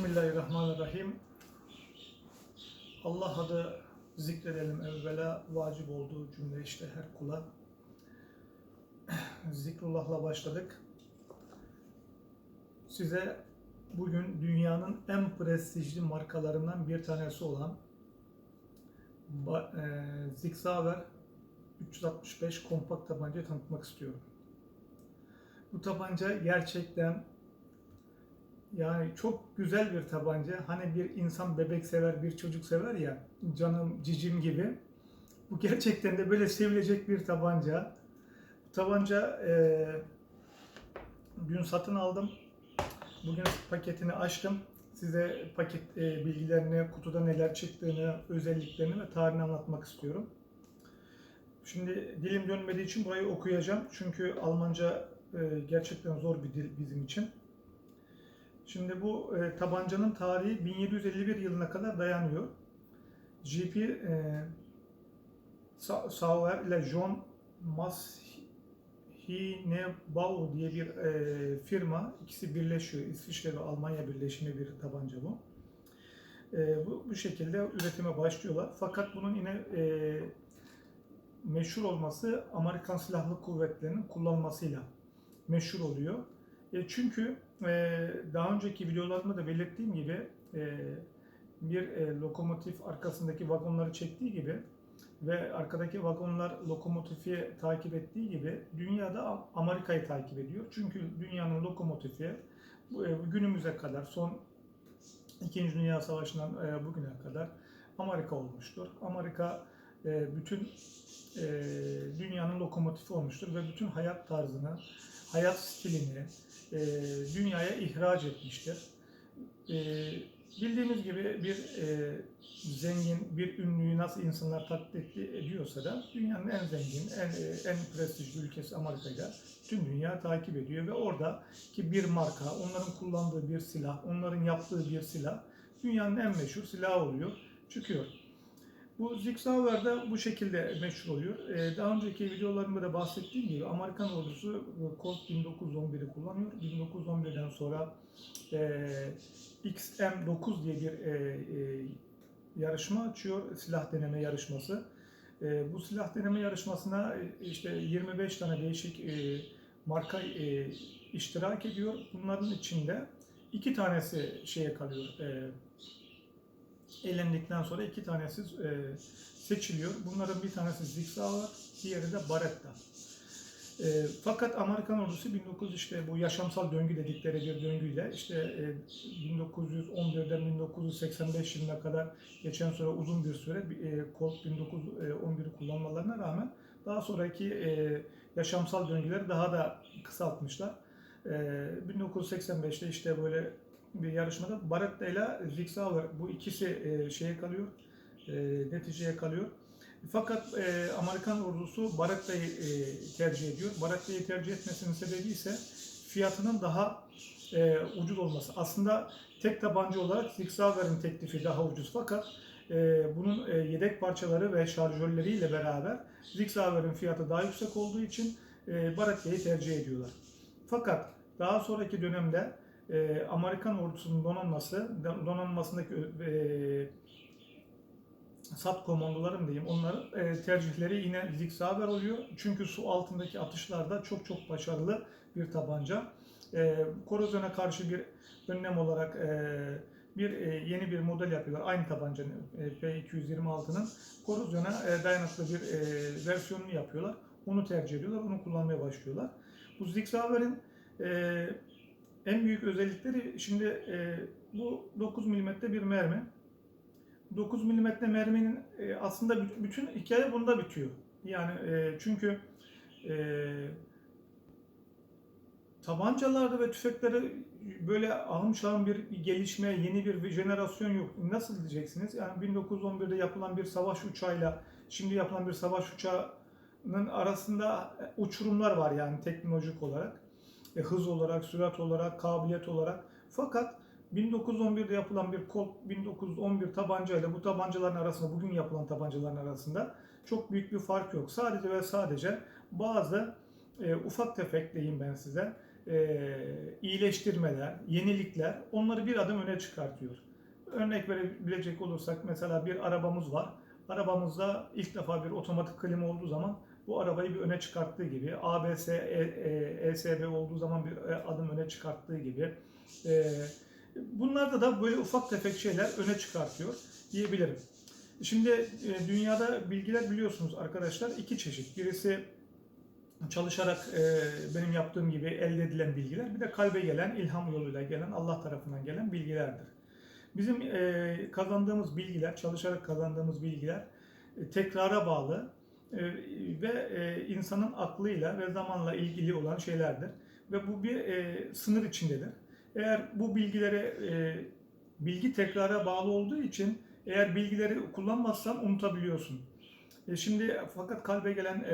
Bismillahirrahmanirrahim. Allah adı zikredelim evvela vacip olduğu cümle işte her kula. Zikrullah'la başladık. Size bugün dünyanın en prestijli markalarından bir tanesi olan Zig Sauer 365 kompakt tabancayı tanıtmak istiyorum. Bu tabanca gerçekten yani çok güzel bir tabanca. Hani bir insan bebek sever, bir çocuk sever ya, canım cicim gibi. Bu gerçekten de böyle sevilecek bir tabanca. Tabanca e, dün satın aldım. Bugün paketini açtım. Size paket e, bilgilerini, kutuda neler çıktığını, özelliklerini ve tarihini anlatmak istiyorum. Şimdi dilim dönmediği için burayı okuyacağım. Çünkü Almanca e, gerçekten zor bir dil bizim için. Şimdi bu e, tabancanın tarihi 1751 yılına kadar dayanıyor. GP e, Sa- Sauer ile John Mashinebau diye bir e, firma. ikisi birleşiyor. İsviçre ve Almanya birleşimi bir tabanca bu. E, bu, bu şekilde üretime başlıyorlar. Fakat bunun yine e, meşhur olması Amerikan Silahlı Kuvvetleri'nin kullanmasıyla meşhur oluyor. E, çünkü e, daha önceki videolarımda da belirttiğim gibi e, bir e, lokomotif arkasındaki vagonları çektiği gibi ve arkadaki vagonlar lokomotifi takip ettiği gibi dünyada Am- Amerika'yı takip ediyor. Çünkü dünyanın lokomotifi günümüze kadar son İkinci Dünya Savaşı'ndan bugüne kadar Amerika olmuştur. Amerika bütün e, dünyanın lokomotifi olmuştur ve bütün hayat tarzını, hayat stilini e, dünyaya ihraç etmiştir. E, bildiğimiz gibi bir e, zengin, bir ünlüyü nasıl insanlar taklit ediyorsa da dünyanın en zengin, en, e, en prestijli ülkesi Amerika'yla tüm dünya takip ediyor ve oradaki bir marka, onların kullandığı bir silah, onların yaptığı bir silah dünyanın en meşhur silahı oluyor, çıkıyor. Bu Sauer da bu şekilde meşhur oluyor. Ee, daha önceki videolarımda da bahsettiğim gibi Amerikan ordusu e, Colt 1911'i kullanıyor. 1911'den sonra e, XM9 diye bir e, e, yarışma açıyor, silah deneme yarışması. E, bu silah deneme yarışmasına e, işte 25 tane değişik e, marka e, iştirak ediyor. Bunların içinde iki tanesi şeye kalıyor, e, elendikten sonra iki tanesi e, seçiliyor. Bunların bir tanesi Zig Sauer, diğeri de Baretta. E, fakat Amerikan ordusu 1900 işte bu yaşamsal döngü dedikleri bir döngüyle işte e, 1911'den 1985 yılına kadar geçen süre uzun bir süre e, Colt 1911'i kullanmalarına rağmen daha sonraki e, yaşamsal döngüleri daha da kısaltmışlar. E, 1985'te işte böyle bir yarışmada Baretta ile Zig Sauer bu ikisi e, şeye kalıyor, e, neticeye kalıyor. Fakat e, Amerikan ordusu Baretta'yı e, tercih ediyor. Baretta'yı tercih etmesinin sebebi ise fiyatının daha e, ucuz olması. Aslında tek tabanca olarak Zig Sauer'in teklifi daha ucuz fakat e, bunun e, yedek parçaları ve şarjörleriyle beraber Zig Sauer'in fiyatı daha yüksek olduğu için e, Baretta'yı tercih ediyorlar. Fakat daha sonraki dönemde e, Amerikan ordusunun donanması, donanmasındaki e, SAT komandoları mı diyeyim, onların e, tercihleri yine Zig Sauer oluyor. Çünkü su altındaki atışlarda çok çok başarılı bir tabanca. E, korozyona karşı bir önlem olarak e, bir e, yeni bir model yapıyorlar. Aynı tabancanın e, P226'nın korozyona e, dayanıklı bir e, versiyonunu yapıyorlar. Onu tercih ediyorlar, onu kullanmaya başlıyorlar. Bu Zig Sauer'in e, en büyük özellikleri şimdi e, bu 9 mm bir mermi. 9 mm merminin e, aslında büt- bütün hikaye bunda bitiyor. Yani e, çünkü e, tabancalarda ve tüfeklerde böyle ahım şahım bir gelişme, yeni bir jenerasyon yok. Nasıl diyeceksiniz? Yani 1911'de yapılan bir savaş uçağıyla şimdi yapılan bir savaş uçağının arasında uçurumlar var yani teknolojik olarak. E, hız olarak, sürat olarak, kabiliyet olarak. Fakat 1911'de yapılan bir Colt 1911 tabancayla bu tabancaların arasında, bugün yapılan tabancaların arasında çok büyük bir fark yok. Sadece ve sadece bazı e, ufak tefek diyeyim ben size e, iyileştirmeler, yenilikler onları bir adım öne çıkartıyor. Örnek verebilecek olursak mesela bir arabamız var. Arabamızda ilk defa bir otomatik klima olduğu zaman bu arabayı bir öne çıkarttığı gibi, ABS, e, e, ESB olduğu zaman bir e, adım öne çıkarttığı gibi. E, bunlarda da böyle ufak tefek şeyler öne çıkartıyor diyebilirim. Şimdi e, dünyada bilgiler biliyorsunuz arkadaşlar iki çeşit. Birisi çalışarak e, benim yaptığım gibi elde edilen bilgiler, bir de kalbe gelen, ilham yoluyla gelen, Allah tarafından gelen bilgilerdir. Bizim e, kazandığımız bilgiler, çalışarak kazandığımız bilgiler e, tekrara bağlı ve e, insanın aklıyla ve zamanla ilgili olan şeylerdir. Ve bu bir e, sınır içindedir. Eğer bu bilgilere, e, bilgi tekrara bağlı olduğu için eğer bilgileri kullanmazsan unutabiliyorsun. Şimdi fakat kalbe gelen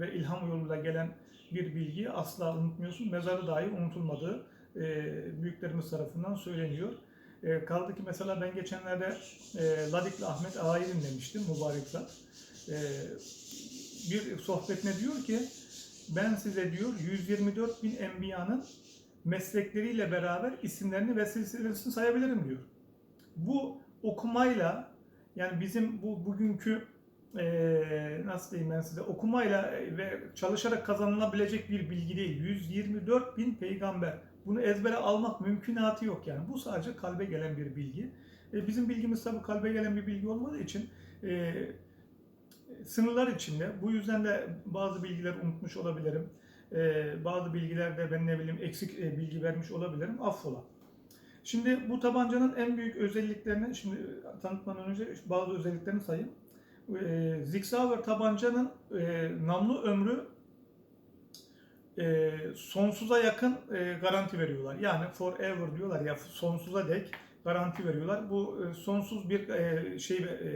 ve ilham yoluyla gelen bir bilgiyi asla unutmuyorsun. Mezarı dahi unutulmadığı büyüklerimiz tarafından söyleniyor. Kaldı ki mesela ben geçenlerde Ladikli Ahmet Ağa'yı dinlemiştim, mübarek zat. E, bir sohbetine diyor ki, ben size diyor 124 bin enbiyanın meslekleriyle beraber isimlerini ve silsilesini sayabilirim diyor. Bu okumayla yani bizim bu bugünkü e, nasıl diyeyim ben size okumayla ve çalışarak kazanılabilecek bir bilgi değil. 124 bin peygamber. Bunu ezbere almak mümkünatı yok yani. Bu sadece kalbe gelen bir bilgi. E, bizim bilgimiz tabii kalbe gelen bir bilgi olmadığı için e, sınırlar içinde. Bu yüzden de bazı bilgiler unutmuş olabilirim. E, bazı bilgilerde ben ne bileyim eksik e, bilgi vermiş olabilirim. Affola. Şimdi bu tabancanın en büyük özelliklerini şimdi tanıtmadan önce bazı özelliklerini sayayım. E, Zig tabancanın e, namlu ömrü e, sonsuza yakın e, garanti veriyorlar. Yani forever diyorlar ya sonsuza dek garanti veriyorlar. Bu e, sonsuz bir e, şey e,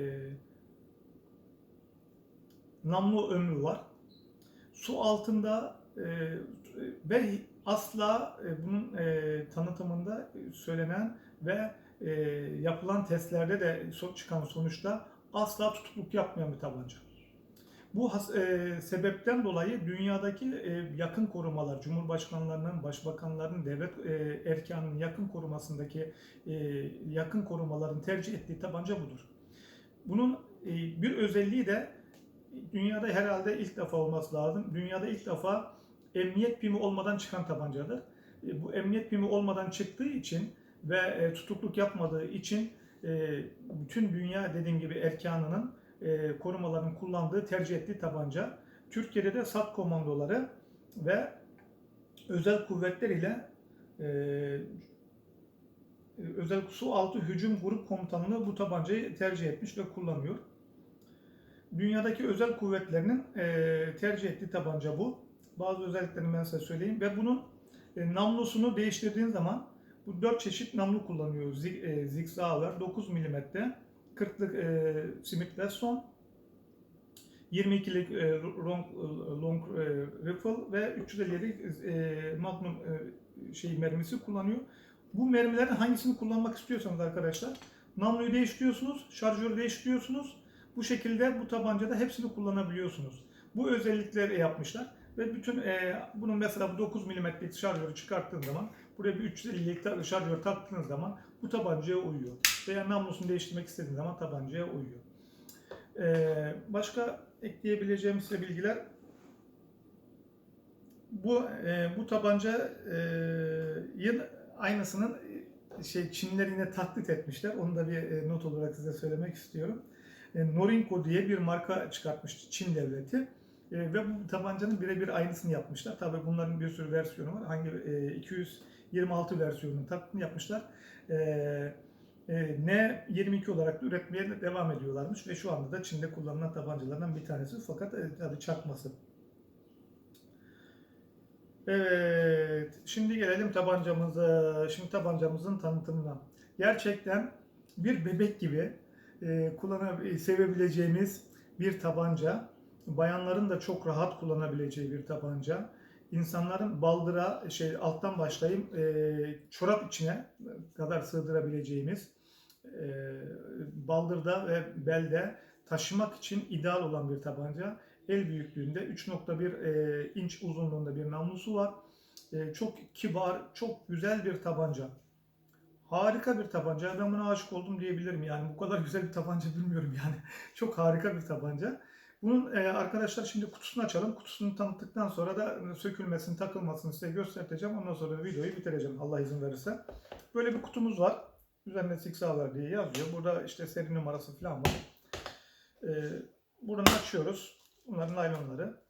namlu ömrü var. Su altında e, ve asla e, bunun e, tanıtımında söylenen ve e, yapılan testlerde de çıkan sonuçta asla tutukluk yapmayan bir tabanca. Bu e, sebepten dolayı dünyadaki e, yakın korumalar, cumhurbaşkanlarının, başbakanların, devlet e, erkanının yakın korumasındaki e, yakın korumaların tercih ettiği tabanca budur. Bunun e, bir özelliği de dünyada herhalde ilk defa olması lazım. Dünyada ilk defa emniyet pimi olmadan çıkan tabancadır. E, bu emniyet pimi olmadan çıktığı için ve e, tutukluk yapmadığı için e, bütün dünya dediğim gibi erkanının korumaların kullandığı, tercih ettiği tabanca. Türkiye'de de SAT komandoları ve özel kuvvetler ile özel su altı hücum grup komutanlığı bu tabancayı tercih etmiş ve kullanıyor. Dünyadaki özel kuvvetlerinin e, tercih ettiği tabanca bu. Bazı özelliklerini ben size söyleyeyim ve bunun e, namlusunu değiştirdiğin zaman bu dört çeşit namlu kullanıyor. Zig, e, Zig Sauer 9 mm 40'lık e, Smith Wesson, 22'lik e, long, long e, rifle ve 350'lik e, Magnum e, şey mermisi kullanıyor. Bu mermilerin hangisini kullanmak istiyorsanız arkadaşlar namluyu değiştiriyorsunuz, şarjörü değiştiriyorsunuz. Bu şekilde bu tabancada hepsini kullanabiliyorsunuz. Bu özellikleri yapmışlar ve bütün e, bunun mesela bu 9 mm'lik şarjörü çıkarttığın zaman buraya bir 350'lik şarjör taktığınız zaman bu tabancaya uyuyor. Veya namlusunu değiştirmek istediğiniz zaman tabancaya uyuyor. Ee, başka ekleyebileceğim size bilgiler bu e, bu tabancayı aynısının şey Çinliler yine taklit etmişler. Onu da bir e, not olarak size söylemek istiyorum. E, Norinco diye bir marka çıkartmış Çin devleti. E, ve bu tabancanın birebir aynısını yapmışlar. Tabii bunların bir sürü versiyonu var. Hangi e, 226 versiyonunu taklitini yapmışlar. E, e, N22 olarak da üretmeye devam ediyorlarmış ve şu anda da Çin'de kullanılan tabancalardan bir tanesi fakat e, tabii çakması. Evet, şimdi gelelim tabancamıza. Şimdi tabancamızın tanıtımına. Gerçekten bir bebek gibi e, kullanab- sevebileceğimiz bir tabanca. Bayanların da çok rahat kullanabileceği bir tabanca. İnsanların baldıra şey alttan başlayayım e, çorap içine kadar sığdırabileceğimiz e, baldırda ve belde taşımak için ideal olan bir tabanca. El büyüklüğünde 3.1 e, inç uzunluğunda bir namlusu var. E, çok kibar, çok güzel bir tabanca. Harika bir tabanca. Ben buna aşık oldum diyebilirim yani. Bu kadar güzel bir tabanca bilmiyorum yani. Çok harika bir tabanca. Bunun e, arkadaşlar şimdi kutusunu açalım. Kutusunu tanıttıktan sonra da sökülmesini, takılmasını size göstereceğim. Ondan sonra da videoyu bitireceğim Allah izin verirse. Böyle bir kutumuz var. Üzerinde Hour diye yazıyor. Burada işte seri numarası falan var. E, buradan açıyoruz. Bunların naylonları.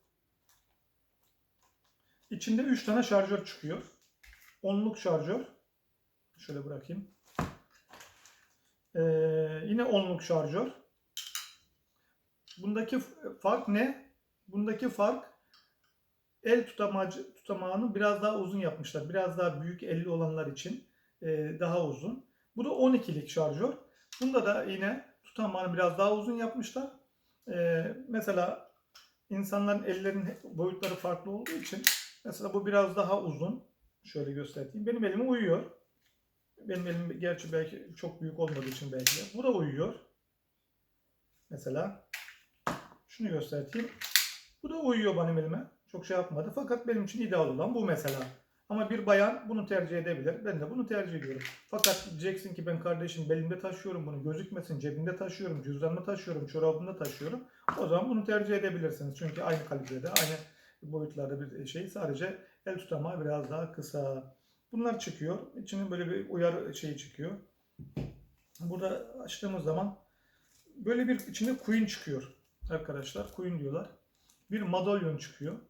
İçinde 3 tane şarjör çıkıyor. Onluk şarjör. Şöyle bırakayım. Ee, yine onluk şarjör. Bundaki fark ne? Bundaki fark el tutamacı, tutamağını biraz daha uzun yapmışlar. Biraz daha büyük elli olanlar için e, daha uzun. Bu da 12'lik şarjör. Bunda da yine tutamağını biraz daha uzun yapmışlar. E, mesela insanların ellerinin boyutları farklı olduğu için mesela bu biraz daha uzun. Şöyle göstereyim. Benim elime uyuyor. Benim elim gerçi belki çok büyük olmadığı için belki de. Bu da uyuyor. Mesela şunu göstereyim. Bu da uyuyor benim elime. Çok şey yapmadı. Fakat benim için ideal olan bu mesela. Ama bir bayan bunu tercih edebilir. Ben de bunu tercih ediyorum. Fakat diyeceksin ki ben kardeşim belimde taşıyorum bunu gözükmesin. Cebimde taşıyorum, cüzdanımda taşıyorum, çorabımda taşıyorum. O zaman bunu tercih edebilirsiniz. Çünkü aynı kalibrede, aynı boyutlarda bir şey. Sadece el tutamağı biraz daha kısa. Bunlar çıkıyor. İçinin böyle bir uyarı şeyi çıkıyor. Burada açtığımız zaman böyle bir içinde queen çıkıyor arkadaşlar. Queen diyorlar. Bir madalyon çıkıyor.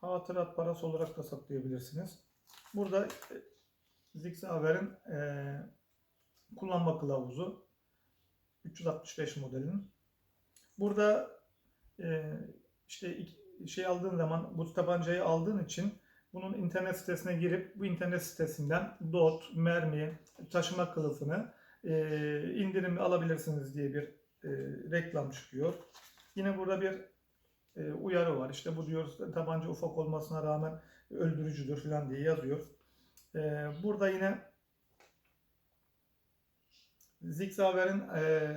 Hatırat parası olarak da saklayabilirsiniz. Burada e, Zigzauer'in e, kullanma kılavuzu 365 modelinin. Burada e, işte iki- şey aldığın zaman bu tabancayı aldığın için bunun internet sitesine girip bu internet sitesinden dot, mermi, taşıma kılıfını e, indirimli alabilirsiniz diye bir e, reklam çıkıyor. Yine burada bir e, uyarı var. İşte bu diyor tabanca ufak olmasına rağmen öldürücüdür falan diye yazıyor. E, burada yine Zigzauer'in e,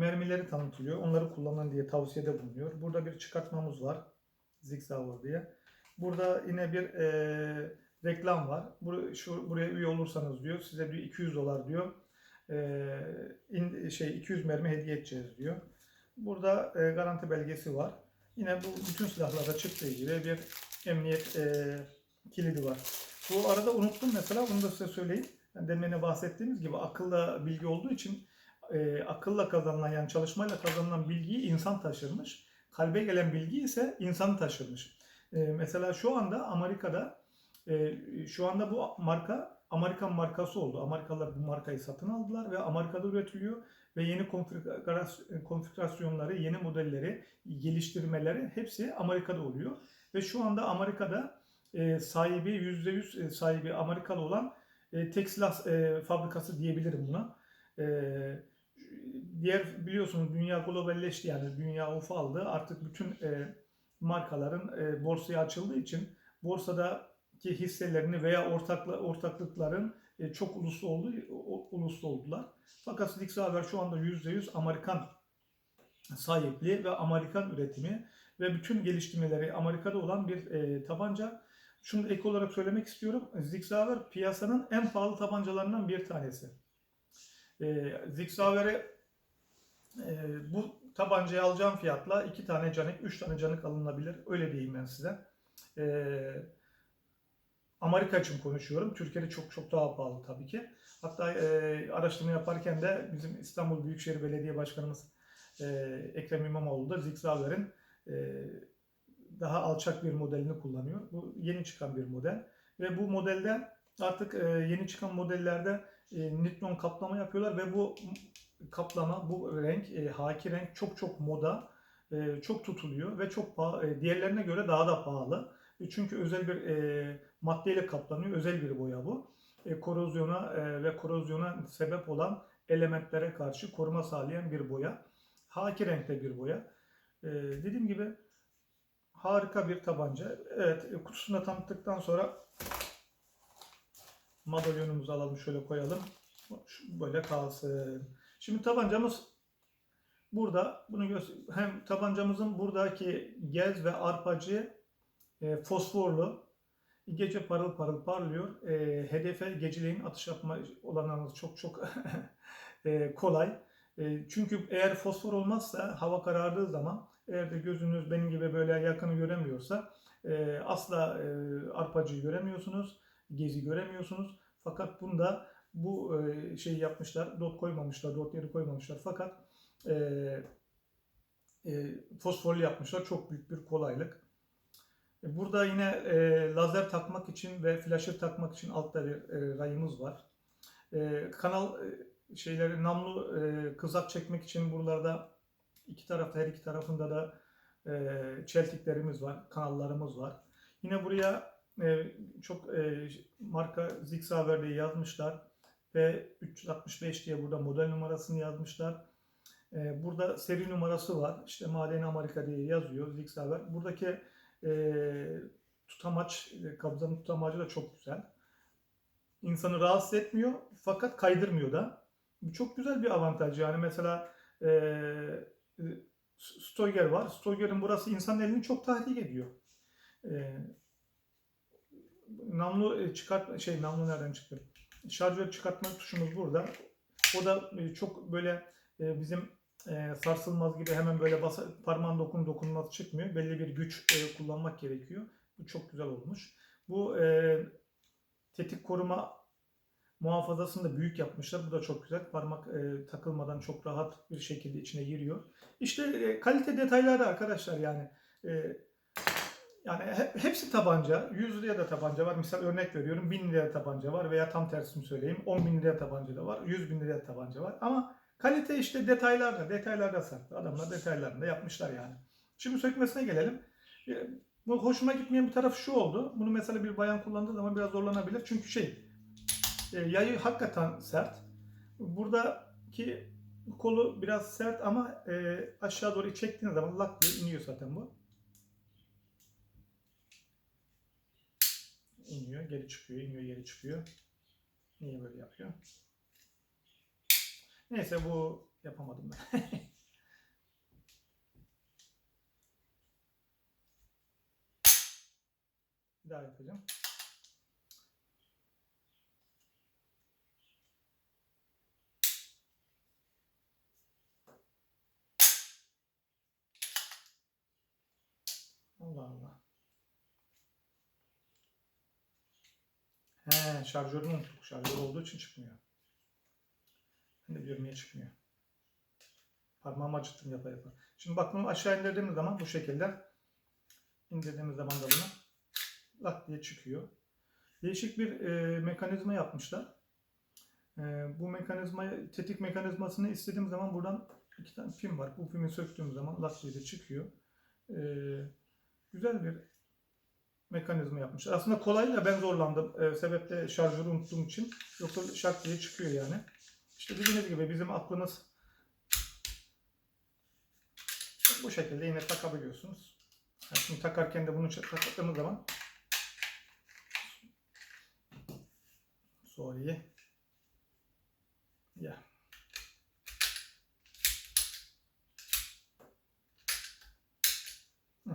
mermileri tanıtılıyor. Onları kullanın diye tavsiyede bulunuyor. Burada bir çıkartmamız var. Zigzauer diye. Burada yine bir e, reklam var. Bur şu buraya üye olursanız diyor size diyor 200 dolar diyor. E, in- şey 200 mermi hediye edeceğiz diyor. Burada e, garanti belgesi var. Yine bu bütün silahlarda çıktığı gibi bir emniyet e, kilidi var. Bu arada unuttum mesela onu da size söyleyeyim. Yani demin bahsettiğimiz gibi akıllı bilgi olduğu için e, akılla kazanılan yani çalışmayla kazanılan bilgiyi insan taşırmış. Kalbe gelen bilgi ise insan taşırmış. E, mesela şu anda Amerika'da e, şu anda bu marka Amerikan markası oldu. Amerikalılar bu markayı satın aldılar ve Amerika'da üretiliyor ve yeni konfigüras- konfigürasyonları, yeni modelleri, geliştirmeleri hepsi Amerika'da oluyor. Ve şu anda Amerika'da e, sahibi %100 e, sahibi Amerikalı olan e, tek silah e, fabrikası diyebilirim buna. E, diğer biliyorsunuz dünya globalleşti yani dünya ufaldı. Artık bütün e, markaların e, borsaya açıldığı için borsadaki hisselerini veya ortakla, ortaklıkların e, çok uluslu oldu, o- uluslu oldular. Fakat Zigzauer şu anda %100 Amerikan sahipliği ve Amerikan üretimi ve bütün geliştirmeleri Amerika'da olan bir e, tabanca. Şunu ek olarak söylemek istiyorum. Zigzauer piyasanın en pahalı tabancalarından bir tanesi. E, Zigzauer'e e, bu tabancayı alacağım fiyatla iki tane canik, üç tane canik alınabilir. Öyle diyeyim ben size. E, Amerika için konuşuyorum. Türkiye'de çok çok daha pahalı tabii ki. Hatta e, araştırma yaparken de bizim İstanbul Büyükşehir Belediye Başkanımız e, Ekrem İmamoğlu da Zigzauer'in e, daha alçak bir modelini kullanıyor. Bu yeni çıkan bir model. Ve bu modelde artık e, yeni çıkan modellerde e, nitron kaplama yapıyorlar ve bu kaplama, bu renk, e, haki renk çok çok moda, e, çok tutuluyor ve çok e, diğerlerine göre daha da pahalı. E, Çünkü özel bir e, maddeyle kaplanıyor, özel bir boya bu. E, korozyona e, ve korozyona sebep olan elementlere karşı koruma sağlayan bir boya. Haki renkte bir boya. E, dediğim gibi harika bir tabanca. Evet, e, kutusunu da tanıttıktan sonra madalyonumuzu alalım, şöyle koyalım. Böyle kalsın. Şimdi tabancamız burada bunu göster hem tabancamızın buradaki gez ve arpacı e, fosforlu gece parıl parıl parlıyor. E, hedefe geceleyin atış yapma olanağınız çok çok e, kolay. E, çünkü eğer fosfor olmazsa hava karardığı zaman eğer de gözünüz benim gibi böyle yakını göremiyorsa e, asla e, arpacıyı göremiyorsunuz, gezi göremiyorsunuz. Fakat bunda bu e, şeyi yapmışlar, dot koymamışlar, dot yeri koymamışlar. Fakat e, e, fosforlu yapmışlar. Çok büyük bir kolaylık. E, Burada yine e, lazer takmak için ve flasher takmak için altta bir e, rayımız var. E, kanal e, şeyleri namlu e, kızak çekmek için buralarda iki tarafta her iki tarafında da e, çeltiklerimiz var, kanallarımız var. Yine buraya e, çok e, marka Zigzauer diye yazmışlar ve 365 diye burada model numarasını yazmışlar. E, burada seri numarası var. İşte Maden Amerika diye yazıyor Zigzauer. Buradaki e, tutamaç, e, kabzanın tutamacı da çok güzel. İnsanı rahatsız etmiyor fakat kaydırmıyor da. Bu çok güzel bir avantaj yani mesela e, e, Stoiger var. Stoiger'in burası insanın elini çok tahrik ediyor. E, namlu e, çıkart şey namlu nereden çıktı? Şarjör çıkartma tuşumuz burada. O da e, çok böyle e, bizim e, sarsılmaz gibi hemen böyle basa, parmağın dokun dokunmaz çıkmıyor. Belli bir güç kullanmak gerekiyor. Bu çok güzel olmuş. Bu tetik koruma muhafazasını da büyük yapmışlar. Bu da çok güzel. Parmak e, takılmadan çok rahat bir şekilde içine giriyor. İşte e, kalite detayları arkadaşlar yani. E, yani he- hepsi tabanca. 100 liraya da tabanca var. Misal örnek veriyorum 1000 liraya tabanca var veya tam tersini söyleyeyim 10 bin liraya tabanca da var. 100 bin liraya tabanca var. Ama kalite işte detaylarda, detaylarda saklı. Adamlar detaylarında yapmışlar yani. Şimdi sökmesine gelelim. E, Bu hoşuma gitmeyen bir tarafı şu oldu. Bunu mesela bir bayan kullandığı zaman biraz zorlanabilir. Çünkü şey e, yayı hakikaten sert. Buradaki kolu biraz sert ama e, aşağı doğru çektiğiniz zaman lak diye iniyor zaten bu. İniyor, geri çıkıyor, iniyor, geri çıkıyor. Niye böyle yapıyor? Neyse bu yapamadım ben. Bir daha yapacağım. Allah Allah. He, şarjörünü unuttuk. Şarjör olduğu için çıkmıyor. Ben de diyorum niye çıkmıyor. Parmağımı acıttım yapa yapa. Şimdi bak bunu aşağı indirdiğimiz zaman bu şekilde indirdiğimiz zaman da bunu lak diye çıkıyor. Değişik bir e, mekanizma yapmışlar. E, bu mekanizmayı, tetik mekanizmasını istediğim zaman buradan iki tane pin var. Bu pimi söktüğüm zaman lak diye de çıkıyor. E, güzel bir mekanizma yapmışlar. Aslında kolay da ben zorlandım. E, sebep de şarjörü unuttuğum için. Yoksa şak diye çıkıyor yani. İşte dediğiniz gibi bizim aklımız bu şekilde yine takabiliyorsunuz. Yani şimdi takarken de bunu taktığımız zaman Sorry. Ya. Hı,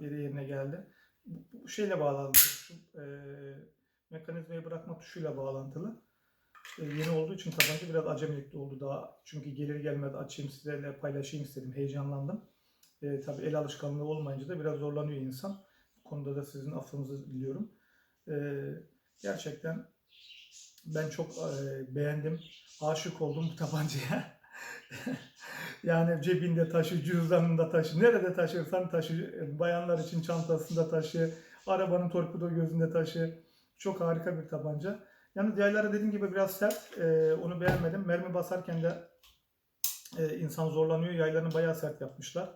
yerine geldi. Bu şeyle bağlantılı. Şu, e, mekanizmayı bırakma tuşuyla bağlantılı. İşte yeni olduğu için tabanca biraz acemilikli oldu daha. Çünkü gelir gelmez açayım sizlerle paylaşayım istedim. Heyecanlandım. E, tabii el alışkanlığı olmayınca da biraz zorlanıyor insan. Bu konuda da sizin affınızı diliyorum. E, gerçekten ben çok e, beğendim. Aşık oldum bu tabancaya. yani cebinde taşı, cüzdanında taşı, nerede taşırsan taşı, bayanlar için çantasında taşı, arabanın torpido gözünde taşı. Çok harika bir tabanca. Yalnız yayları dediğim gibi biraz sert. E, onu beğenmedim. Mermi basarken de e, insan zorlanıyor. Yaylarını bayağı sert yapmışlar.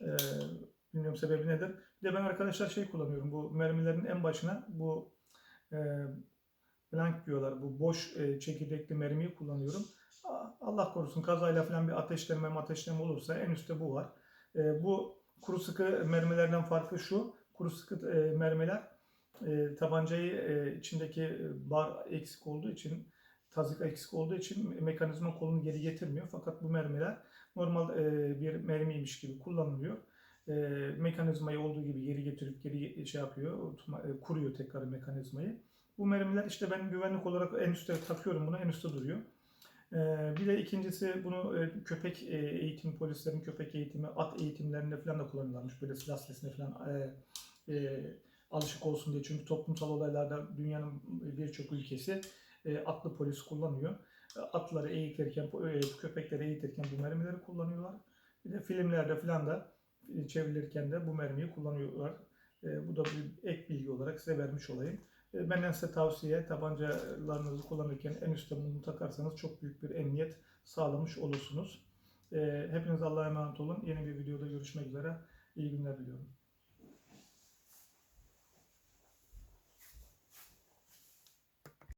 E, bilmiyorum sebebi nedir. Bir de ben arkadaşlar şey kullanıyorum. Bu mermilerin en başına bu e, blank diyorlar. Bu boş e, çekirdekli mermiyi kullanıyorum. Allah korusun kazayla falan bir ateşleme ateşleme olursa en üstte bu var. E, bu kuru sıkı mermilerden farkı şu. Kuru sıkı e, mermiler e, tabancayı e, içindeki bar eksik olduğu için tazik eksik olduğu için mekanizma kolunu geri getirmiyor. Fakat bu mermiler normal e, bir mermiymiş gibi kullanılıyor. E, mekanizmayı olduğu gibi geri getirip geri şey yapıyor, otoma- e, kuruyor tekrar mekanizmayı. Bu mermiler işte ben güvenlik olarak en üstte takıyorum bunu, en üstte duruyor. E, bir de ikincisi bunu e, köpek e, eğitimi, polislerin köpek eğitimi, at eğitimlerinde falan da kullanıyorlarmış. Böyle silah sesine falan e, e, alışık olsun diye. Çünkü toplumsal olaylarda dünyanın birçok ülkesi e, atlı polis kullanıyor. Atları eğitirken, e, köpekleri eğitirken bu mermileri kullanıyorlar. Bir de filmlerde falan da çevrilirken de bu mermiyi kullanıyorlar. E, bu da bir ek bilgi olarak size vermiş olayım. E, benden size tavsiye tabancalarınızı kullanırken en üstte bunu takarsanız çok büyük bir emniyet sağlamış olursunuz. E, hepiniz Allah'a emanet olun. Yeni bir videoda görüşmek üzere. İyi günler diliyorum.